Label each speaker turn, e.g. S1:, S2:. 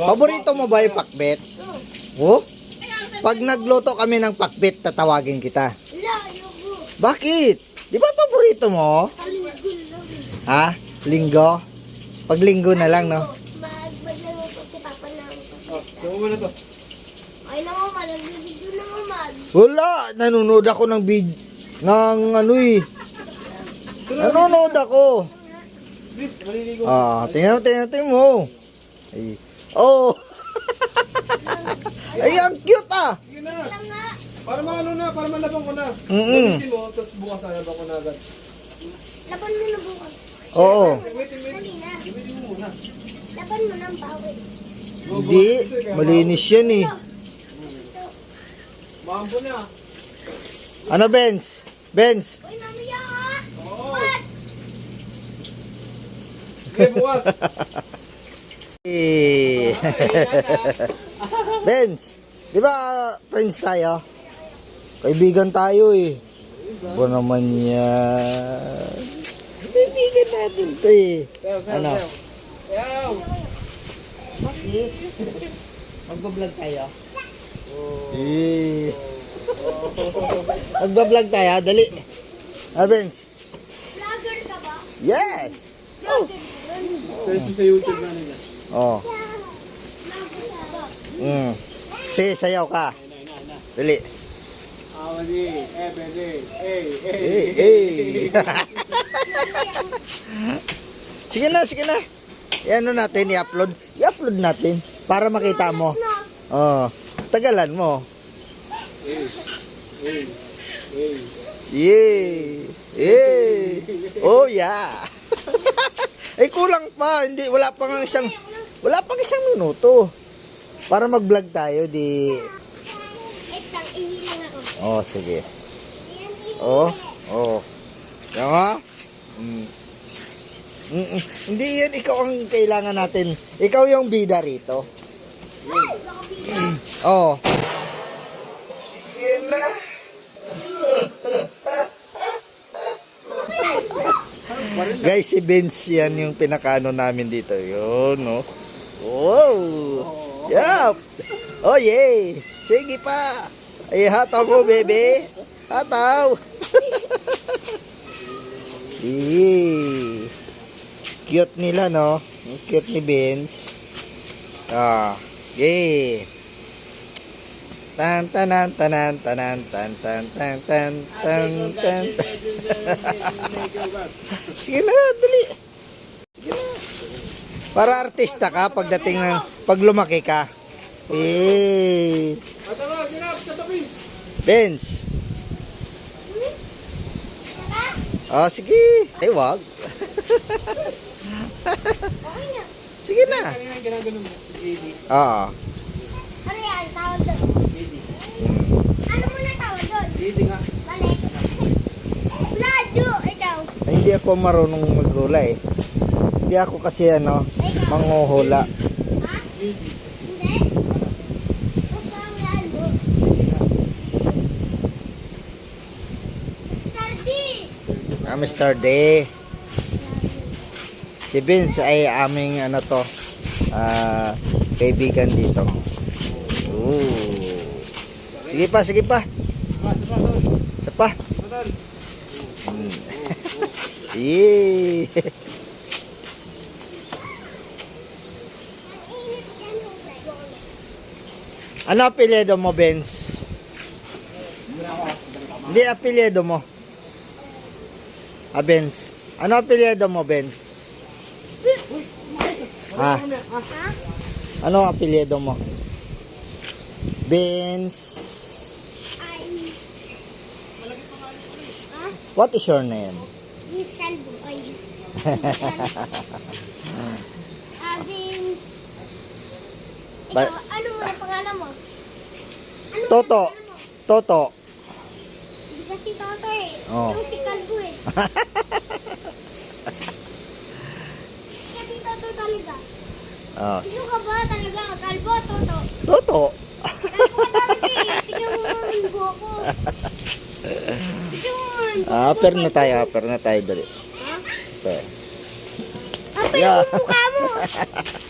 S1: Paborito mo ba yung pakbet? Oh? Pag nagluto kami ng pakbet, tatawagin kita. Bakit? Di ba paborito mo? Ha? Linggo? Pag linggo na lang, no?
S2: Mag maglaluto si Papa ng
S3: Oh, tungo mo na to.
S2: Ay naman, malagbibigyo na naman.
S1: Wala! Nanonood ako ng vid... ng ano eh. Nanonood ako.
S3: Please, maliligo.
S1: Ah, tingnan mo, tingnan tingnan mo. Ay. Oh! Ay, ang cute ah!
S3: Sige na. Para maano na, para malabang ko na.
S1: Mm-mm.
S3: Gamitin mo, tapos bukas na labang ko na agad.
S2: Laban mo na bukas.
S1: Oo.
S3: Wait, wait, wait. Gamitin mo muna.
S2: Laban mo ng bawit.
S1: Hindi. Malinis yan eh.
S3: Maambo na.
S1: Ano, Benz? Benz?
S2: Uy, mamaya ha.
S3: Oo.
S2: Bukas.
S3: Sige, bukas.
S1: Eh. Benz, di ba friends tayo? Kaibigan tayo eh. Ba naman yan? Kaibigan natin to eh. Ano?
S3: Sayaw.
S1: Bakit? Magbablog tayo? Eh. Magbablog tayo, dali. Benz?
S2: Vlogger ka ba?
S1: Yes!
S2: Vlogger ka ba?
S3: Search mo sa YouTube na nila.
S1: Oh. Mm. Sige, sayaw ka. Dali.
S3: Awali, eh, pwede. Eh, eh.
S1: Eh, eh. sige na, sige na. Yan ano natin, i-upload. I-upload natin para makita mo.
S2: Na.
S1: Oh, tagalan mo. Yay! Yay! Oh, yeah! eh, kulang pa. Hindi, wala pang isang, wala pang isang minuto. Para mag-vlog tayo, di... Oh, sige. Oh, oh. Nga. Mm. Mm, mm. Hindi yan ikaw ang kailangan natin. Ikaw yung bida rito. Oh. Sige na. Guys, si Vince yan yung pinakano namin dito. Yun, no? Wow! Yup! Oh, yay! Sige pa! Ay, hataw mo, bebe! Hataw! Yay! Cute nila, no? Cute ni Vince. Ah, yay! Tan tanan tanan tanan tan tan tan tan tan tan Sige na, dali. Sige na. Para artista ka pagdating ng pag lumaki ka. Eh,
S3: ano.
S1: Vince. Oh, sige. Eh, wag. Sige na. Oo.
S2: Ano yan? Tawag doon.
S3: AD.
S2: Ano mo na
S3: AD nga.
S2: Balik. Vlado, ikaw.
S1: Ay, hindi ako marunong maghula eh. Hindi ako kasi ano, manguhula.
S2: Ha? Hindi? Mr. D.
S1: Ah, Mr. D. Si Vince ay aming ano to, ah, kaibigan dito. Ooh. Sige pa, sige pa.
S3: Ah, sa pasol.
S1: Isa pa.
S2: Yan, Jose.
S1: ano apelyido mo, Vince? Hindi apelyido mo. Ah, Vince. Ano apelyido mo? Ah,
S2: Ha?
S1: ano apelyido mo? Vince. What is your name?
S2: Miss Calvo. Ay. Ah, Vince.
S1: Ba-
S2: Ikaw, ano mo ang pangalan mo? Ano
S1: Toto.
S2: ang pangalan mo?
S1: Toto.
S2: Hindi kasi Toto eh.
S1: Oh.
S2: Yung si Calvo eh. kasi Toto talaga.
S1: Ah,
S2: Sino ka ba talaga? Calvo, Toto.
S1: Toto.
S2: Calvo talaga eh. Tingnan mo ang linggo ko.
S1: Ah, upper na tayo, upper na tayo dali.
S2: Ha?
S1: Upper.
S2: Apa
S1: Yeah.
S2: yung mukha mo?